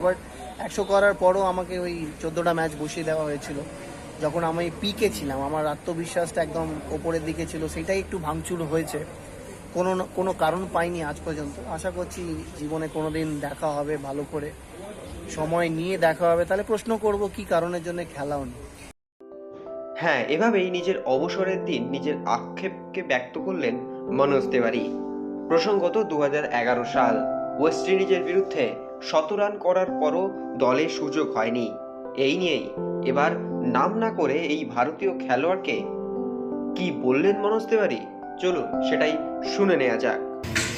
But একশো করার পরও আমাকে ওই চোদ্দোটা ম্যাচ বসিয়ে দেওয়া হয়েছিল। যখন আমি পিকে ছিলাম, আমার আত্মবিশ্বাসটা একদম ওপরের দিকে ছিল, সেটাই একটু ভাঙচুর হয়েছে। কোনো কোনো কারণ পাইনি আজ পর্যন্ত। আশা করছি জীবনে কোনো দিন দেখা হবে ভালো করে। সময় নিয়ে দেখা হবে। তাহলে প্রশ্ন করব, কি কারণের জন্য খেলাও নি হ্যাঁ এভাবেই নিজের অবসরের দিন নিজের আক্ষেপকে ব্যক্ত করলেন মনোজ তেওয়ারি। প্রসঙ্গত দু হাজার এগারো সাল, ওয়েস্ট ইন্ডিজের বিরুদ্ধে শত রান করার পরও দলে সুযোগ হয়নি। এই নিয়েই এবার নাম না করে এই ভারতীয় খেলোয়াড়কে কি বললেন মনোজ তেওয়ারি? চলুন সেটাই শুনে নেওয়া যাক।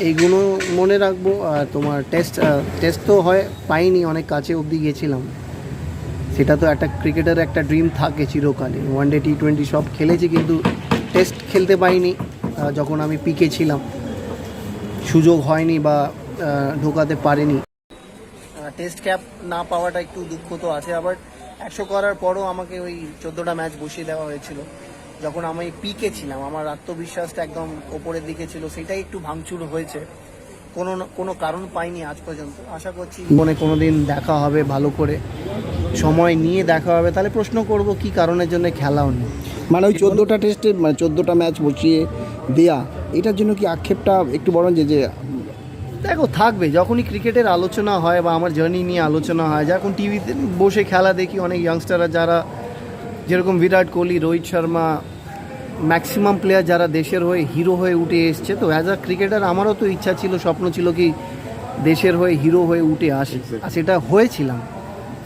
এইগুলো মনে রাখব, আর তোমার টেস্ট টেস্ট তো হয়, পাইনি, অনেক কাছে অবধি গেছিলাম। সেটা তো একটা ক্রিকেটার একটা ড্রিম থাকে চিরকালে। ওয়ান ডে টি টোয়েন্টি সব খেলেছি, কিন্তু টেস্ট খেলতে পাইনি যখন আমি পিকে ছিলাম। সুযোগ হয়নি বা ঢোকাতে পারিনি। টেস্ট ক্যাপ না পাওয়াটা একটু দুঃখ তো আছে, আবার একশো করার পরও আমাকে ওই চোদ্দোটা ম্যাচ বসিয়ে দেওয়া হয়েছিল। যখন আমি পিকে ছিলাম, আমার আত্মবিশ্বাসটা একদম ওপরের দিকে ছিল, সেটাই একটু ভাঙচুর হয়েছে। কোনো কোনো কারণ পাইনি আজ পর্যন্ত। আশা করছি জীবনে কোনো দিন দেখা হবে ভালো করে। সময় নিয়ে দেখা হবে। তাহলে প্রশ্ন করব, কি কারণের জন্য খেলাও নেই? মানে ওই চোদ্দোটা টেস্টে মানে চোদ্দোটা ম্যাচ বসিয়ে দেয়া, এটার জন্য কি আক্ষেপটা একটু বড় যে যে দেখো থাকবে। যখনই ক্রিকেটের আলোচনা হয় বা আমার জার্নি নিয়ে আলোচনা হয় যখন টিভিতে বসে খেলা দেখি অনেক ইয়াংস্টাররা যারা যেরকম বিরাট কোহলি রোহিত শর্মা ম্যাক্সিমাম প্লেয়ার যারা দেশের হয়ে হিরো হয়ে উঠে এসছে তো অ্যাজ আ ক্রিকেটার আমারও তো ইচ্ছা ছিল স্বপ্ন ছিল কি দেশের হয়ে হিরো হয়ে উঠে আসে। আর সেটা হয়েছিলাম।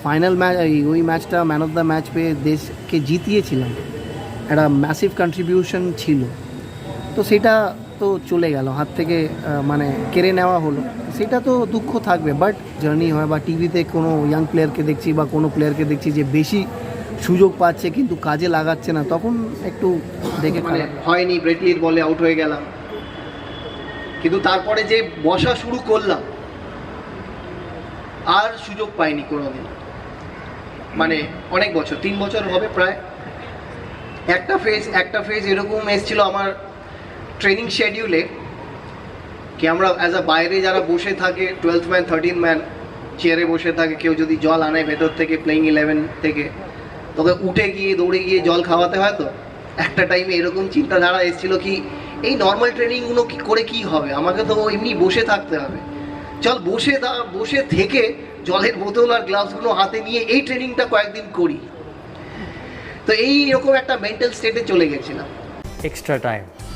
ফাইনাল ম্যাচ ওই ম্যাচটা ম্যান অফ দ্য ম্যাচ পেয়ে দেশকে জিতিয়েছিলাম। একটা ম্যাসিভ কন্ট্রিবিউশন ছিল। তো সেটা তো চলে গেল হাত থেকে মানে কেড়ে নেওয়া হলো। সেটা তো দুঃখ থাকবে বাট জার্নি হয় বা টিভিতে কোনো ইয়াং প্লেয়ারকে দেখছি বা কোনো প্লেয়ারকে দেখছি যে বেশি সুযোগ পাচ্ছে কিন্তু কাজে লাগাচ্ছে না তখন একটু দেখে মানে হয়নি ব্রেটলির বলে আউট হয়ে গেলাম। কিন্তু তারপরে যে বসা শুরু করলাম আর সুযোগ পাইনি কোনোদিন। মানে অনেক বছর তিন বছর হবে প্রায়। একটা ফেজ একটা ফেজ এরকম এসেছিল আমার ট্রেনিং শেডিউলে কি আমরা অ্যাজ আ বাইরে যারা বসে থাকে টুয়েলথ ম্যান থার্টিন ম্যান চেয়ারে বসে থাকে, কেউ যদি জল আনে ভেতর থেকে প্লেইং ইলেভেন থেকে, তোকে উঠে গিয়ে, দৌড়ে গিয়ে জল খাওয়াতে হয় তো? একটা টাইমে এরকম চিন্তাধারা এসেছিল কি, এই নর্মাল ট্রেনিংগুলো কি করে কি হবে? আমাকে তো এমনি বসে থাকতে হবে। চল বসে দা- বসে থেকে জলের বোতল আর গ্লাভসগুলো হাতে নিয়ে এই ট্রেনিংটা কয়েকদিন করি। তো এই রকম একটা মেন্টাল স্টেটে চলে গেছিলাম। Extra time.